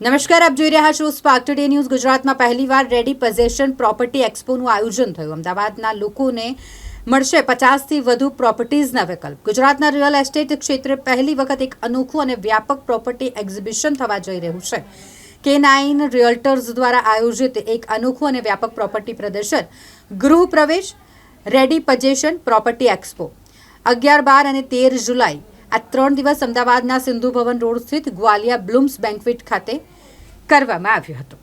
નમસ્કાર, આપ જોઈ રહ્યા છો સ્પાર્ક ટુડે ન્યૂઝ ગુજરાતમાં પહેલીવાર રેડી પોઝેશન પ્રોપર્ટી એક્સપોનું આયોજન થયું. અમદાવાદના લોકોને મળશે પચાસથી વધુ પ્રોપર્ટીઝના વિકલ્પ. ગુજરાતના રિયલ એસ્ટેટ ક્ષેત્રે પહેલી વખત એક અનોખું અને વ્યાપક પ્રોપર્ટી એક્ઝિબિશન થવા જઈ રહ્યું છે. કે નાઇન રિયલ્ટર્સ દ્વારા આયોજિત એક અનોખું અને વ્યાપક પ્રોપર્ટી પ્રદર્શન. ગૃહ પ્રવેશ રેડી પજેશન પ્રોપર્ટી એક્સપો અગિયાર બાર અને તેર જુલાઈ આ ત્રણ દિવસ અમદાવાદના સિંધુ ભવન રોડ સ્થિત ગ્વાલિયા બ્લુમ્સ બેન્ક્વેટ ખાતે કરવામાં આવ્યું હતું.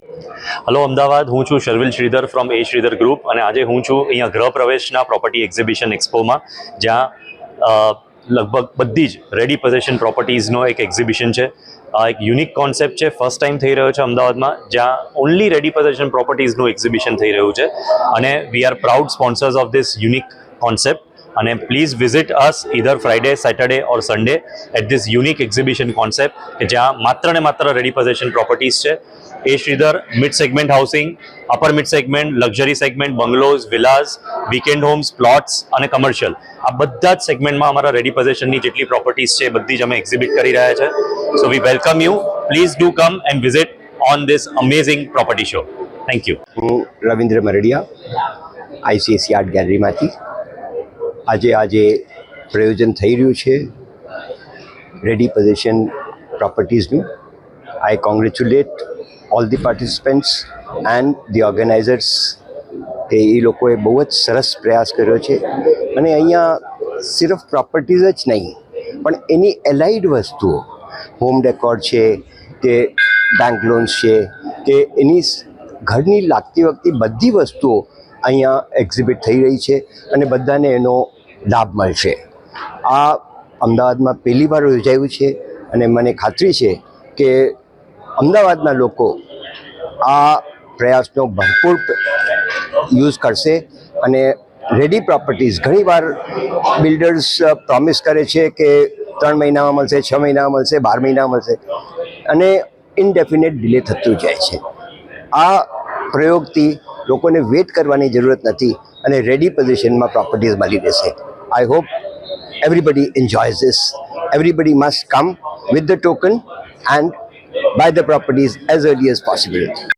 હલો, અમદાવાદ. હું છું Sharvil Shridhar from A Shridhar group અને આજે હું છું અહીંયા ગૃહ પ્રવેશના પ્રોપર્ટી એક્ઝિબિશન એક્સપોમાં, જ્યાં લગભગ બધી જ રેડી પોઝેશન પ્રોપર્ટીઝનો એક એક્ઝિબિશન છે. આ એક યુનિક કોન્સેપ્ટ છે ફર્સ્ટ ટાઈમ થઈ રહ્યો છે અમદાવાદમાં, જ્યાં ઓનલી રેડી પોઝેશન પ્રોપર્ટીઝનું એક્ઝિબિશન થઈ રહ્યું છે. અને we are proud sponsors of this unique concept અને પ્લીઝ વિઝિટ અસ ઇધર Friday Saturday or Sunday at this unique exhibition concept કે જ્યાં માત્ર ને માત્ર રેડી પોઝેશન પ્રોપર્ટીઝ છે. એ Shridhar mid segment housing upper mid segment luxury segment bungalows villas weekend homes plots અને commercial આ બધા જ સેગમેન્ટમાં અમારા રેડી પોઝેશનની જેટલી પ્રોપર્ટીઝ છે બધી જ અમે એક્ઝિબિટ કરી રહ્યા છે. So we welcome you please do come and visit on this amazing property show thank you હું રવિન્દ્ર મરડિયા આઈસીએસસી આર્ટ ગેલેરીમાંથી આજે આજે પ્રયોજન થઈ રહ્યું છે ready position પ્રોપર્ટીઝનું I congratulate all the participants and the organisers કે એ લોકોએ બહુ જ સરસ પ્રયાસ કર્યો છે. અને અહીંયા સિર્ફ પ્રોપર્ટીઝ જ નહીં, પણ એની એલાઇડ વસ્તુઓ હોમ ડેકોર છે, કે બેંક લોન્સ છે, કે એની ઘરની લાગતી વખતે બધી વસ્તુઓ અહીંયા એક્ઝિબિટ થઈ રહી છે અને બધાને એનો લાભ મળશે. આ અમદાવાદમાં પહેલી વાર યોજાયું છે અને મને ખાતરી છે કે અમદાવાદના લોકો આ પ્રયાસનો ભરપૂર યુઝ કરશે અને રેડી પ્રોપર્ટીઝ ઘણીવાર બિલ્ડર્સ પ્રોમિસ કરે છે કે ત્રણ મહિનામાં મળશે, છ મહિનામાં મળશે, બાર મહિનામાં મળશે અને ઇનડેફિનેટ ડિલે થતું જાય છે. આ પ્રયોગથી લોકોને વેટ કરવાની જરૂરત નથી અને રેડી પોઝિશનમાં પ્રોપર્ટીઝ મળી રહેશે I hope everybody enjoys this. Everybody must come with the token and buy the properties as early as possible.